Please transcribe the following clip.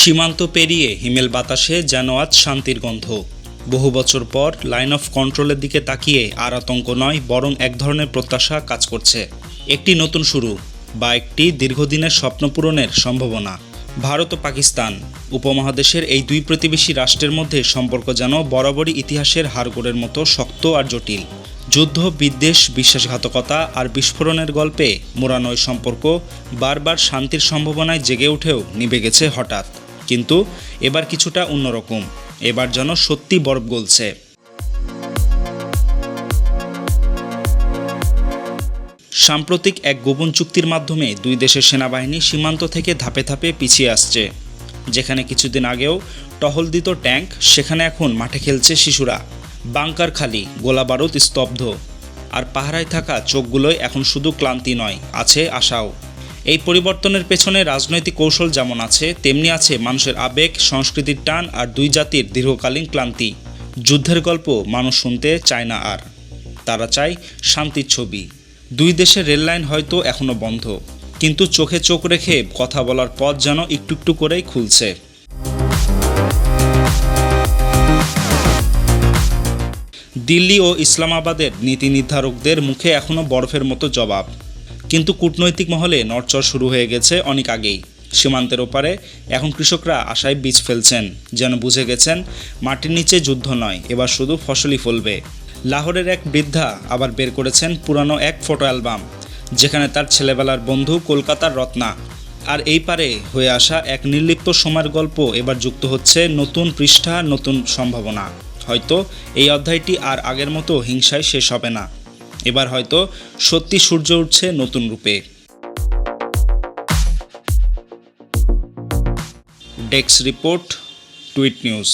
সীমান্ত পেরিয়ে হিমেল বাতাসে যেন আজ শান্তির গন্ধ। বহু বছর পর লাইন অফ কন্ট্রোলের দিকে তাকিয়ে আর আতঙ্ক নয়, বরং এক ধরনের প্রত্যাশা কাজ করছে। একটি নতুন শুরু বা একটি দীর্ঘদিনের স্বপ্ন পূরণের সম্ভাবনা। ভারত ও পাকিস্তান উপমহাদেশের এই দুই প্রতিবেশী রাষ্ট্রের মধ্যে সম্পর্ক যেন বরাবরই ইতিহাসের হাড়গোড়ের মতো শক্ত আর জটিল। যুদ্ধ, বিদ্বেষ, বিশ্বাসঘাতকতা আর বিস্ফোরণের গল্পে মোড়ানো সম্পর্ক বারবার শান্তির সম্ভাবনায় জেগে উঠেও নিভে গেছে হঠাৎ। কিন্তু এবার কিছুটা অন্যরকম। এবার যেন সত্যি বরফ গলছে। সাম্প্রতিক এক গোপন চুক্তির মাধ্যমে দুই দেশের সেনাবাহিনী সীমান্ত থেকে ধাপে ধাপে পিছিয়ে আসছে। যেখানে কিছুদিন আগেও টহল দিত ট্যাঙ্ক, সেখানে এখন মাঠে খেলছে শিশুরা। বাংকার খালি গোলাবারুদ স্তব্ধ। আর পাহারায় থাকা চোখগুলোয় এখন শুধু ক্লান্তি নয়, আছে আশাও। এই পরিবর্তনের পেছনে রাজনৈতিক কৌশল যেমন আছে, তেমনি আছে মানুষের আবেগ, সংস্কৃতির টান আর দুই জাতির দীর্ঘকালীন ক্লান্তি। যুদ্ধের গল্প মানুষ শুনতে চায় না আর। তারা চায় শান্তির ছবি। দুই দেশের রেললাইন হয়তো এখনও বন্ধ, কিন্তু চোখে চোখ রেখে কথা বলার পথ যেন একটু একটু করেই খুলছে। দিল্লি ও ইসলামাবাদের নীতি নির্ধারকদের মুখে এখনও বরফের মতো জবাব। কিন্তু কূটনৈতিক মহলে নড়চড় শুরু হয়ে গেছে অনেক আগেই। সীমান্তের ওপারে এখন কৃষকরা আশায় বীজ ফেলছেন, যেন বুঝে গেছেন মাটির নিচে যুদ্ধ নয়, এবার শুধু ফসলই ফলবে। লাহোরের এক বৃদ্ধা আবার বের করেছেন পুরানো এক ফটো অ্যালবাম, যেখানে তার ছেলেবেলার বন্ধু কলকাতার রত্না। আর এই পারে হয়ে আসা এক নির্লিপ্ত সময়ের গল্প এবার যুক্ত হচ্ছে নতুন পৃষ্ঠা, নতুন সম্ভাবনা। হয়তো এই অধ্যায়টি আর আগের মতো হিংসায় শেষ হবে না। এবার হয়তো সত্যি সূর্য উঠছে নতুন রূপে। ডেক্স রিপোর্ট টুইট নিউজ।